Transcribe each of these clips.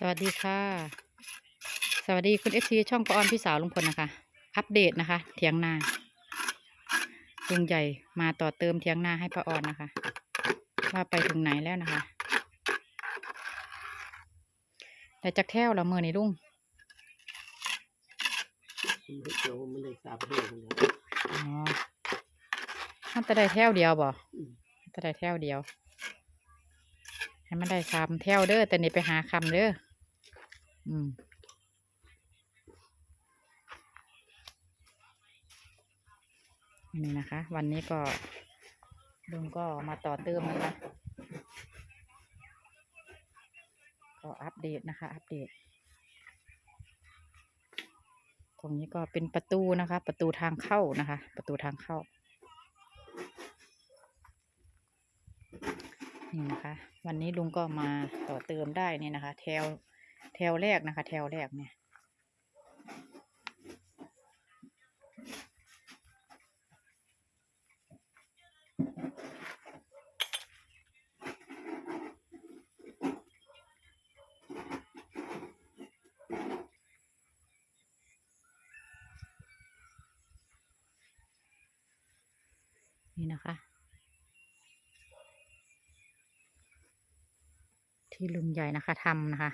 สวัสดีค่ะ สวัสดีคุณเอฟซีช่องปออนพี่สาวลุงพลนะคะ อัปเดตนะคะ เถียงนาลุงใหญ่มาต่อเติมเถียงนาให้ป้าออนนะคะ ว่าไปถึงไหนแล้วนะคะ แต่จากแถวละเมื่อนี่ลุงมันเดี๋ยวมันเลยสาบเดือดเลยอ๋อมันจะได้แถวเดียวบ่อืมจะได้แถวเดียวให้มันได้สามแถวเด้อแต่นี่ไปหาคำเด้อ อืมนี่นะคะ วันนี้ก็ลุงก็มาต่อเติมนะคะ ก็อัปเดตนะคะ อัปเดต ตรงนี้ก็เป็นประตูนะคะ ประตูทางเข้านะคะ ประตูทางเข้า นี่นะคะ วันนี้ลุงก็มาต่อเติมได้นี่นะคะ แถว แถวแรกนะคะ แถวแรกเนี่ยนี่นะคะ ที่ลุงใหญ่นะคะทำนะคะ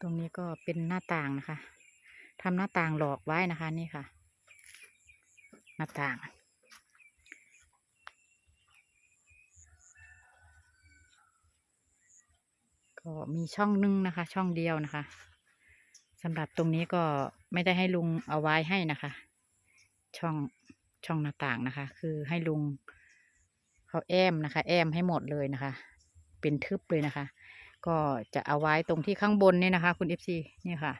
ตรงนี้ก็เป็นหน้าต่างนะคะทำหน้าต่างหลอกไว้นะคะ นี่ค่ะ หน้าต่าง ก็มีช่องนึงนะคะ ช่องเดียวนะคะสำหรับตรงนี้ก็ไม่ได้ให้ลุงเอาไว้ให้นะคะ ช่องช่องหน้าต่างนะคะ คือให้ลุงเขาแอมนะคะ แอมให้หมดเลยนะคะ เป็นทึบเลยนะคะ ก็จะเอาไว้ตรงที่ข้างบนเนี่ยนะคะ คุณเอฟซีนี่ค่ะ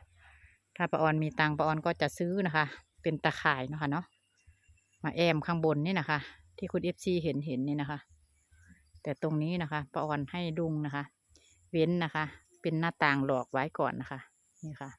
ถ้าปาออนมีตังค์ปาออนก็จะซื้อนะคะ เป็นตะข่ายนะคะเนาะมาแอมข้างบนนี่นะคะ ที่คุณเอฟซีเห็นเห็นนี่นะคะ แต่ตรงนี้นะคะปาออนให้ดุงนะคะ เว้นนะคะ เป็นหน้าต่างหลอกไว้ก่อนนะคะ นี่ค่ะ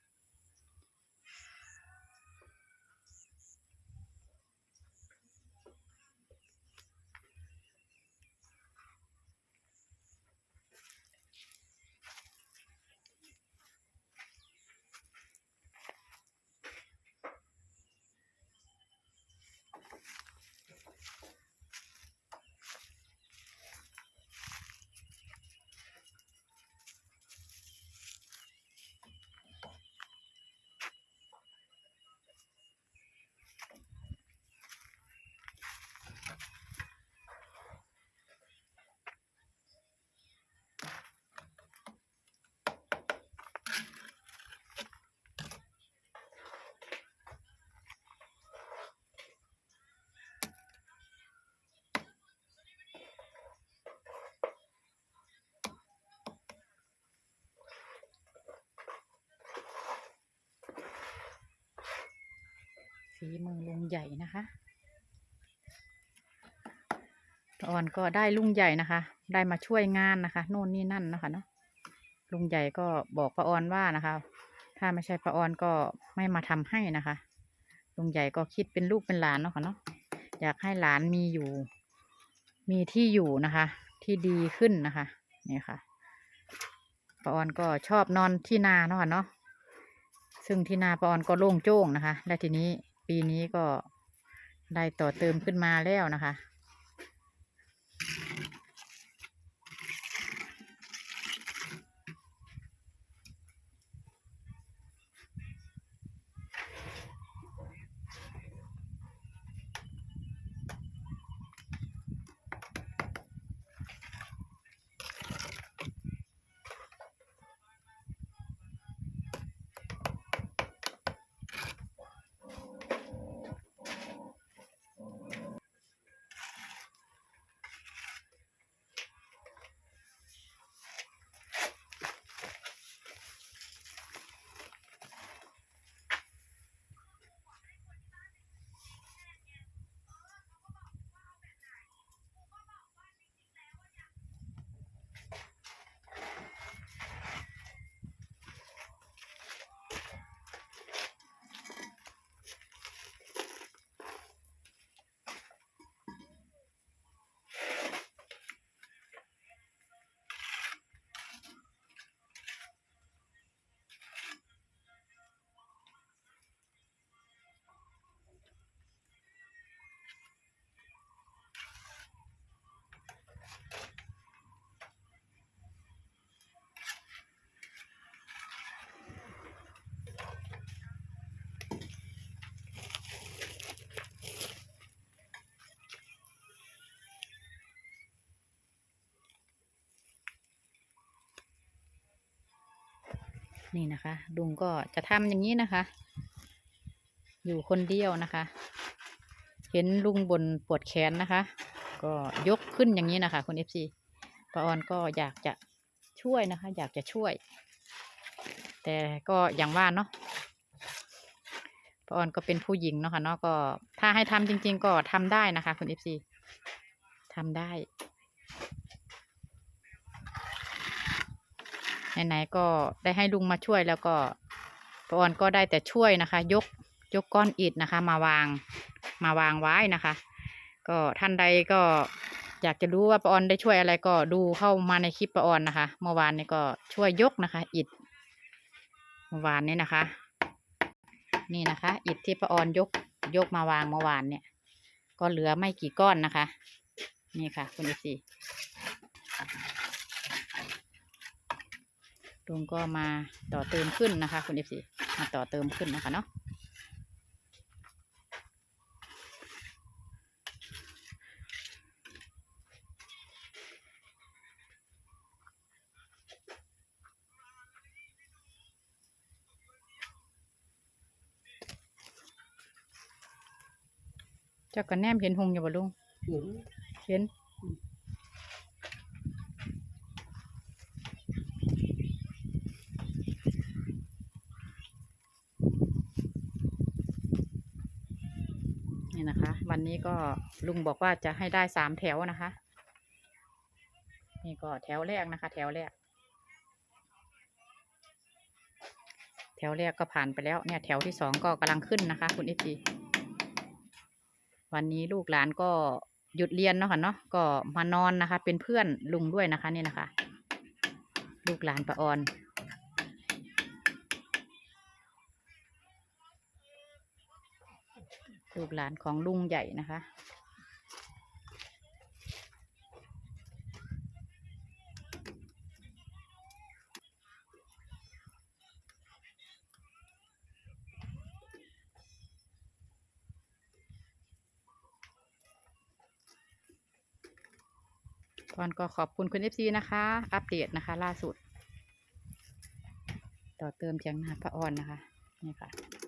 ฝีมือลุงใหญ่นะคะป้าออนก็ได้ลุงใหญ่นะคะ ได้มาช่วยงานนะคะโน่นนี่นั่นนะคะเนาะลุงใหญ่ก็บอกป้าออนว่านะคะ ถ้าไม่ใช่ป้าออนก็ไม่มาทำให้นะคะ ลุงใหญ่ก็คิดเป็นลูกเป็นหลานเนาะค่ะเนาะอยากให้หลานมีอยู่ มีที่อยู่นะคะ ที่ดีขึ้นนะคะนี่ค่ะป้าออนก็ชอบนอนที่นาเนาะค่ะเนาะซึ่งที่นาป้าออนก็โล่งโจ้งนะคะ และทีนี้ ปีนี้ก็ได้ต่อเติมขึ้นมาแล้วนะคะ นี่นะคะ ลุงก็จะทำอย่างนี้นะคะ อยู่คนเดียวนะคะ เห็นลุงบนปวดแขนนะคะ ก็ยกขึ้นอย่างนี้นะคะ คุณเอฟซีป้าออนก็อยากจะช่วยนะคะ อยากจะช่วย แต่ก็อย่างว่าเนาะป้าออนก็เป็นผู้หญิงเนาะค่ะเนาะก็ถ้าให้ทำจริง ๆ ก็ทำได้นะคะ คุณเอฟซีทำได้ ไหนๆก็ได้ให้ลุงมาช่วยแล้วก็ปออนก็ได้แต่ช่วยนะคะ ยกยกก้อนอิฐนะคะ มาวางมาวางไว้นะคะ ก็ท่านใดก็อยากจะรู้ว่าปออนได้ช่วยอะไรก็ดูเข้ามาในคลิปปออนนะคะ เมื่อวานนี้ก็ช่วยยกนะคะ อิฐเมื่อวานนี้นะคะ นี่นะคะ อิฐที่ปออนยกยกมาวางเมื่อวานเนี่ย ก็เหลือไม่กี่ก้อนนะคะ นี่ค่ะ คุณดูสิ ลุงก็มาต่อเติมขึ้นนะคะ คุณเอฟซีมาต่อเติมขึ้นนะคะเนาะเจ้ากันแนมเห็นหงอยู่บ่ลุง เห็น เห็น นี่นะคะ วันนี้ก็ลุงบอกว่าจะให้ได้สามแถวนะคะ นี่ก็แถวแรกนะคะ แถวแรก แถวแรกก็ผ่านไปแล้วเนี่ย แถวที่สองก็กำลังขึ้นนะคะ คุณเอฟีวันนี้ลูกหลานก็หยุดเรียนเนาะค่ะเนาะก็มานอนนะคะ เป็นเพื่อนลุงด้วยนะคะ นี่นะคะ ลูกหลานประออน ลูกหลานของลุงใหญ่นะคะก่อนก็ขอบคุณคุณเอฟซีนะคะ อัปเดตนะคะ ล่าสุด ต่อเติมเพียงนาพระออนนะคะ นี่ค่ะ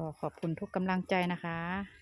ก็ขอบคุณทุกกำลังใจนะคะ